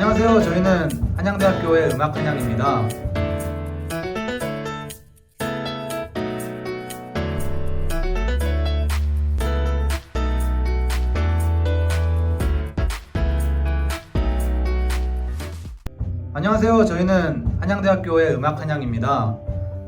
안녕하세요. 저희는 한양대학교의 음악 한양입니다. 안녕하세요. 저희는 한양대학교의 음악 한양입니다.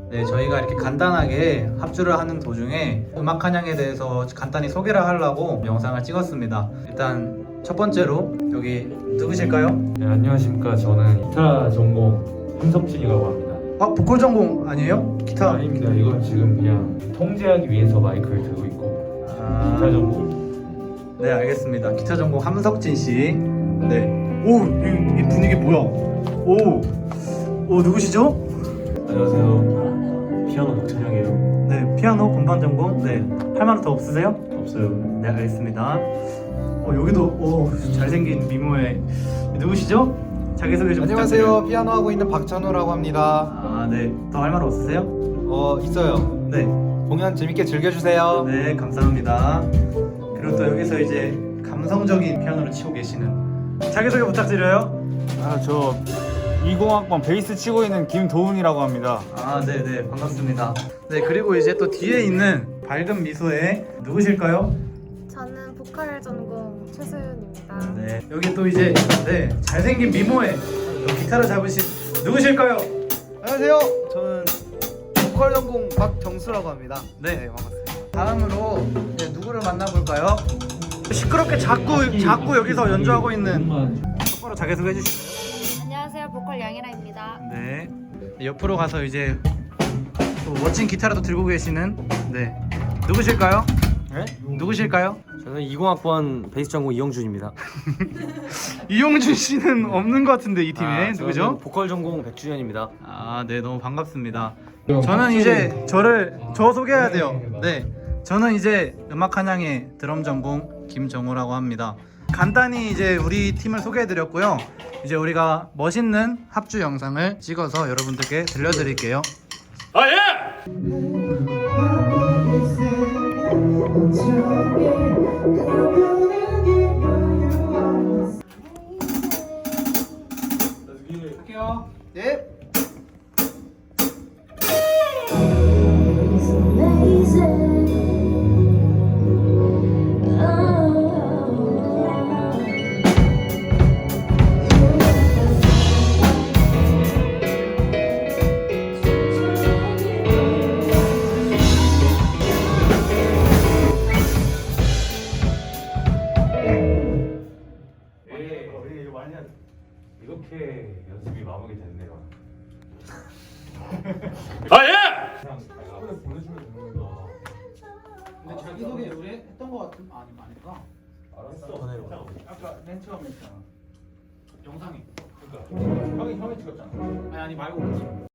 네, 저희가 이렇게 간단하게 합주를 하는 도중에 음악 한양에 대해서 간단히 소개를 하려고 영상을 찍었습니다. 일단 첫 번째로 여기 누구실까요? 네, 안녕하십니까. 저는 기타 전공 함석진이라고 합니다. 아, 보컬 전공 아니에요? 기타. 아닙니다. 이건 지금 그냥 통제하기 위해서 마이크를 들고 있고 아, 기타 전공. 네, 알겠습니다. 기타 전공 함석진 씨. 네. 오, 이, 이 분위기 뭐야? 오, 오 누구시죠? 안녕하세요. 피아노 박찬영이에요. 네, 피아노 건반 전공. 네, 할말더 없으세요? 없어요. 네, 알겠습니다. 어, 여기도 오, 잘생긴 미모의 누구시죠? 자기소개 좀 안녕하세요. 부탁드려요. 피아노 하고 있는 박찬호라고 합니다. 아, 네. 더 할 말 없으세요? 어 있어요. 네. 공연 재밌게 즐겨주세요. 네, 감사합니다. 그리고 또 여기서 이제 감성적인 피아노를 치고 계시는 자기소개 부탁드려요. 아, 저 20학번 베이스 치고 있는 김도훈이라고 합니다. 아, 네, 네, 반갑습니다. 네, 그리고 이제 또 뒤에 있는 밝은 미소의 누구실까요? 저는 보컬 전공 최소윤입니다. 네, 여기 또 이제 네 잘생긴 미모의 또 기타를 잡으신 누구실까요? 안녕하세요. 저는 보컬 전공 박정수라고 합니다. 네. 반갑습니다. 다음으로 이제 누구를 만나볼까요? 시끄럽게 자꾸 자꾸 여기서 연주하고 있는 똑바로 자기 소개해 주시죠. 안녕하세요. 보컬 양이라입니다. 네. 옆으로 가서 이제 또 멋진 기타라도 들고 계시는 네 누구실까요? 네? 누구실까요? 저는 20학번 베이스 전공 이영준입니다. 이용준 씨는 없는 것 같은데 이 팀에 아, 누구죠? 저는 보컬 전공 백주현입니다. 아, 네, 너무 반갑습니다. 저는 이제 저를 저 소개해야 돼요. 네, 저는 이제 음악 한양의 드럼 전공 김정우라고 합니다. 간단히 이제 우리 팀을 소개해드렸고요. 이제 우리가 멋있는 합주 영상을 찍어서 여러분들께 들려드릴게요. 아 예! Yeah. 이렇게 연습이 마무리 됐네요. 아 예! 그냥 보내주면 되는 거다. 근데 자기 소개 우리 했던 것 같은 아니 아니구나. 알았어. 아까 맨 처음에 했잖아. 영상이. 그러니까. 형이 형이 찍었잖아. 아니 아니 말고